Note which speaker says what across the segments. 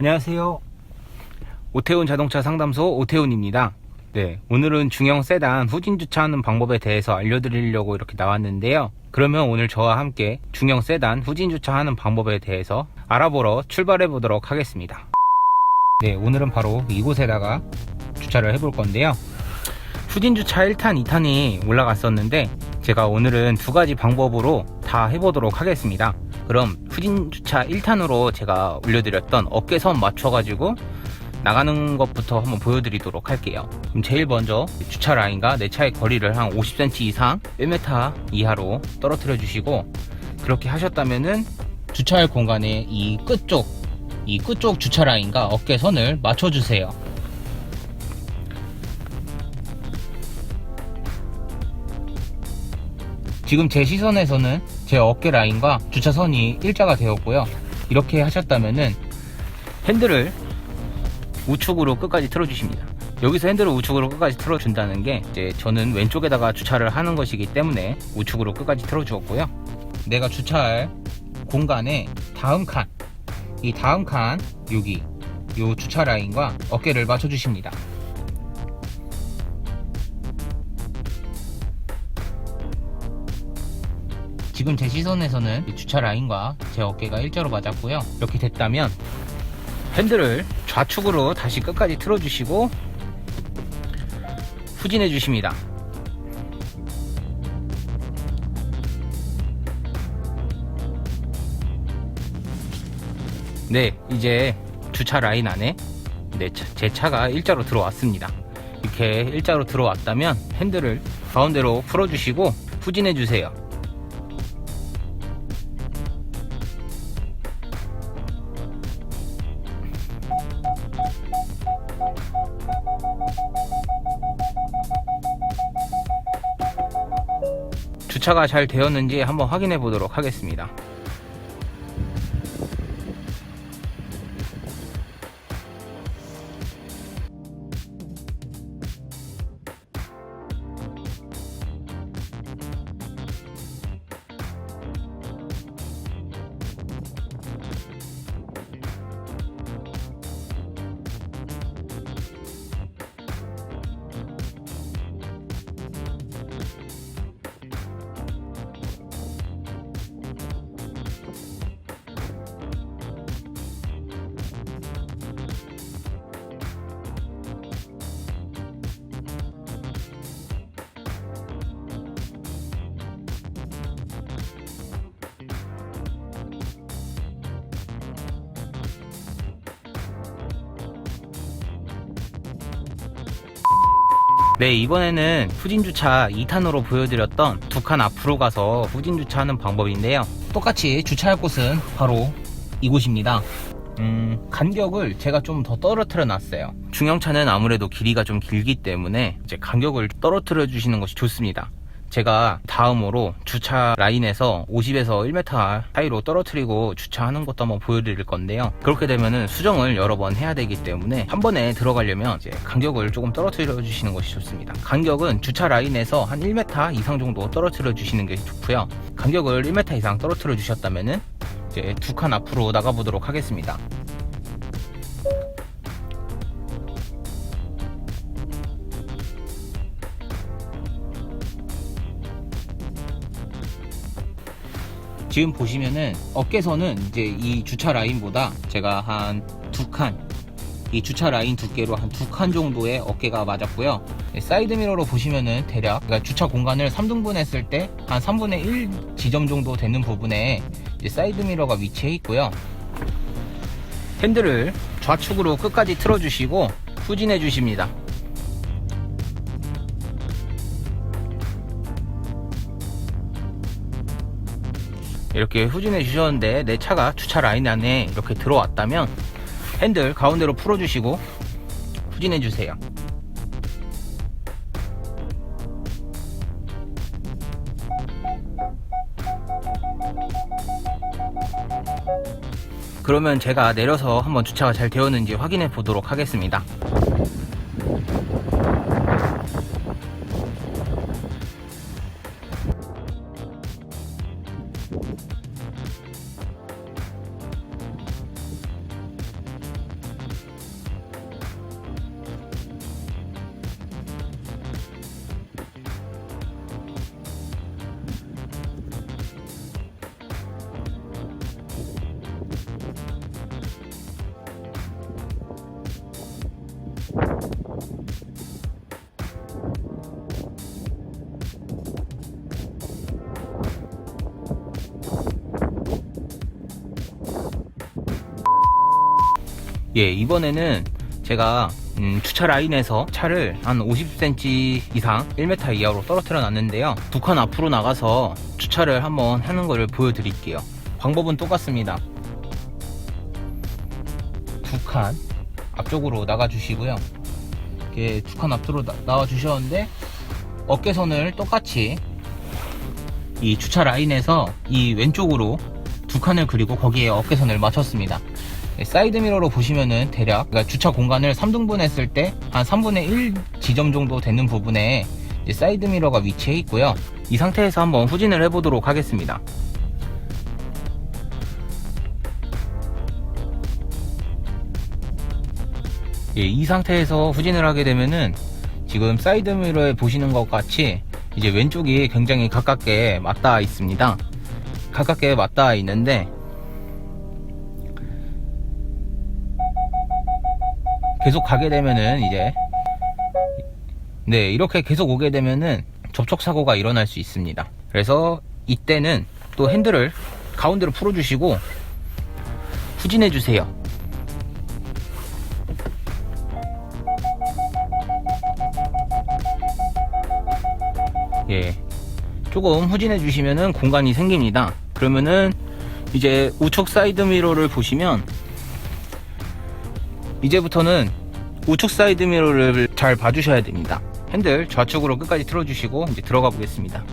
Speaker 1: 안녕하세요. 오태훈 자동차 상담소 오태훈입니다. 네, 오늘은 중형 세단 후진 주차하는 방법에 대해서 알려드리려고 이렇게 나왔는데요. 그러면 오늘 저와 함께 중형 세단 후진 주차하는 방법에 대해서 알아보러 출발해 보도록 하겠습니다. 네, 오늘은 바로 이곳에다가 주차를 해볼 건데요. 후진 주차 1탄, 2탄이 올라갔었는데 제가 오늘은 두 가지 방법으로 다 해보도록 하겠습니다. 그럼 후진 주차 1탄으로 제가 올려드렸던 어깨선 맞춰가지고 나가는 것부터 한번 보여드리도록 할게요. 그럼 제일 먼저 주차 라인과 내 차의 거리를 한 50cm 이상 1m 이하로 떨어뜨려 주시고 그렇게 하셨다면은 주차할 공간의 이 끝쪽 이 끝쪽 주차 라인과 어깨선을 맞춰주세요. 지금 제 시선에서는 제 어깨 라인과 주차선이 일자가 되었고요. 이렇게 하셨다면은 핸들을 우측으로 끝까지 틀어주십니다. 여기서 핸들을 우측으로 끝까지 틀어준다는 게 이제 저는 왼쪽에다가 주차를 하는 것이기 때문에 우측으로 끝까지 틀어주었고요. 내가 주차할 공간의 다음 칸, 이 다음 칸 여기 요 주차 라인과 어깨를 맞춰주십니다. 지금 제 시선에서는 이 주차 라인과 제 어깨가 일자로 맞았고요. 이렇게 됐다면 핸들을 좌측으로 다시 끝까지 틀어주시고 후진해 주십니다. 네, 이제 주차 라인 안에 제 차가 일자로 들어왔습니다. 이렇게 일자로 들어왔다면 핸들을 가운데로 풀어주시고 후진해 주세요. 주차가 잘 되었는지 한번 확인해 보도록 하겠습니다. 네, 이번에는 후진 주차 2탄으로 보여드렸던 두 칸 앞으로 가서 후진 주차하는 방법인데요. 똑같이 주차할 곳은 바로 이곳입니다. 음, 간격을 제가 좀 더 떨어뜨려 놨어요. 중형차는 아무래도 길이가 좀 길기 때문에 이제 간격을 떨어뜨려 주시는 것이 좋습니다. 제가 다음으로 주차 라인에서 50에서 1m 사이로 떨어뜨리고 주차하는 것도 한번 보여드릴 건데요. 그렇게 되면은 수정을 여러 번 해야 되기 때문에 한 번에 들어가려면 이제 간격을 조금 떨어뜨려 주시는 것이 좋습니다. 간격은 주차 라인에서 한 1m 이상 정도 떨어뜨려 주시는 게 좋고요. 간격을 1m 이상 떨어뜨려 주셨다면은 이제 두 칸 앞으로 나가 보도록 하겠습니다. 지금 보시면은 어깨선은 이제 이 주차 라인보다 제가 한 두 칸, 이 주차 라인 두께로 한 두 칸 정도의 어깨가 맞았고요. 네, 사이드 미러로 보시면은 대략 그러니까 주차 공간을 3등분 했을 때 한 3분의 1 지점 정도 되는 부분에 사이드 미러가 위치해 있고요. 핸들을 좌측으로 끝까지 틀어주시고 후진해 주십니다. 이렇게 후진해 주셨는데 내 차가 주차 라인 안에 이렇게 들어왔다면 핸들 가운데로 풀어주시고 후진해 주세요. 그러면 제가 내려서 한번 주차가 잘 되었는지 확인해 보도록 하겠습니다. 예, 이번에는 제가 음, 주차 라인에서 차를 한 50cm 이상 1m 이하로 떨어뜨려 놨는데요. 두 칸 앞으로 나가서 주차를 한번 하는 것을 보여드릴게요. 방법은 똑같습니다. 두 칸 앞쪽으로 나가 주시고요. 이렇게 두 칸 앞으로 나, 나와 주셨는데 어깨선을 똑같이 이 주차 라인에서 이 왼쪽으로 두 칸을 그리고 거기에 어깨선을 맞췄습니다. 네, 사이드 미러로 보시면은 대략 그러니까 주차 공간을 3등분 했을 때 한 3분의 1 지점 정도 되는 부분에 사이드 미러가 위치해 있고요. 이 상태에서 한번 후진을 해보도록 하겠습니다. 예, 이 상태에서 후진을 하게 되면은 지금 사이드 미러에 보시는 것 같이 이제 왼쪽이 굉장히 가깝게 맞닿아 있습니다. 가깝게 맞닿아 있는데 계속 가게 되면은 이제 네 이렇게 계속 오게 되면은 접촉 사고가 일어날 수 있습니다. 그래서 이때는 또 핸들을 가운데로 풀어 주시고 후진해 주세요. 예, 조금 후진해 주시면은 공간이 생깁니다. 그러면은 이제 우측 사이드 미러를 보시면 이제부터는 우측 사이드 미러를 잘 봐주셔야 됩니다. 핸들 좌측으로 끝까지 틀어주시고 이제 들어가 보겠습니다.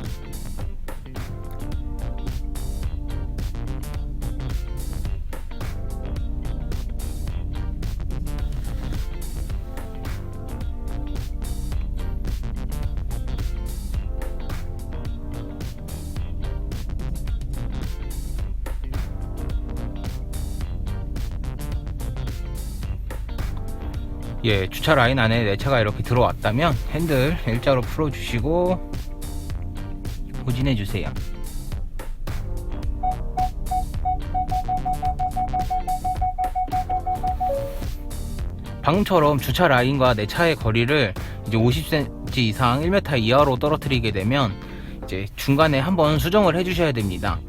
Speaker 1: 예, 주차 라인 안에 내 차가 이렇게 들어왔다면 핸들 일자로 풀어주시고 후진해 주세요. 방금처럼 주차 라인과 내 차의 거리를 이제 50cm 이상 1m 이하로 떨어뜨리게 되면 이제 중간에 한번 수정을 해주셔야 됩니다.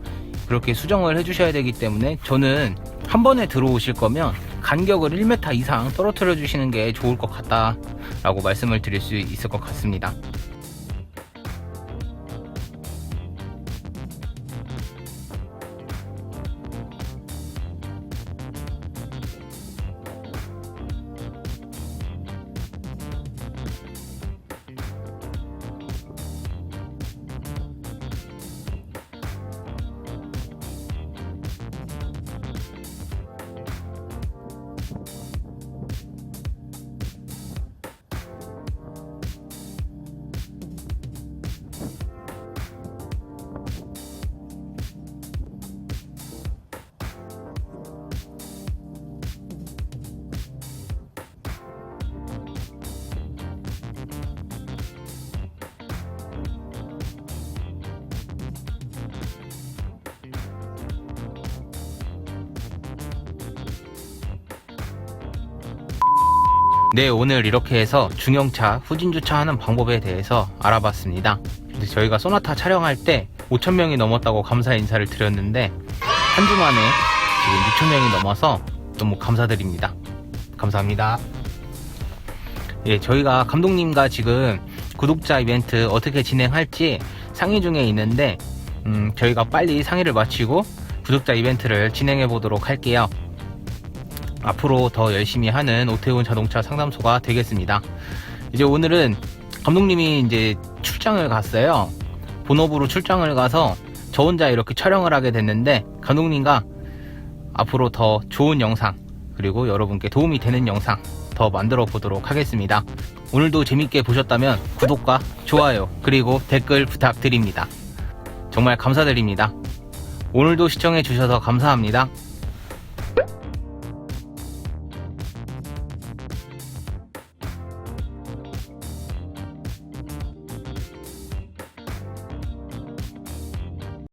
Speaker 1: 그렇게 수정을 해주셔야 되기 때문에 저는 한 번에 들어오실 거면 간격을 1m 이상 떨어뜨려 주시는 게 좋을 것 같다라고 말씀을 드릴 수 있을 것 같습니다. 네, 오늘 이렇게 해서 중형차 후진 주차하는 방법에 대해서 알아봤습니다. 저희가 소나타 촬영할 때 5,000명이 넘었다고 감사 인사를 드렸는데 한 주 만에 지금 6,000명이 넘어서 너무 감사드립니다. 감사합니다. 예, 저희가 감독님과 지금 구독자 이벤트 어떻게 진행할지 상의 중에 있는데 음, 저희가 빨리 상의를 마치고 구독자 이벤트를 진행해 보도록 할게요. 앞으로 더 열심히 하는 오태훈 자동차 상담소가 되겠습니다. 이제 오늘은 감독님이 이제 출장을 갔어요. 본업으로 출장을 가서 저 혼자 이렇게 촬영을 하게 됐는데 감독님과 앞으로 더 좋은 영상 그리고 여러분께 도움이 되는 영상 더 만들어 보도록 하겠습니다. 오늘도 재밌게 보셨다면 구독과 좋아요 그리고 댓글 부탁드립니다. 정말 감사드립니다. 오늘도 시청해 주셔서 감사합니다.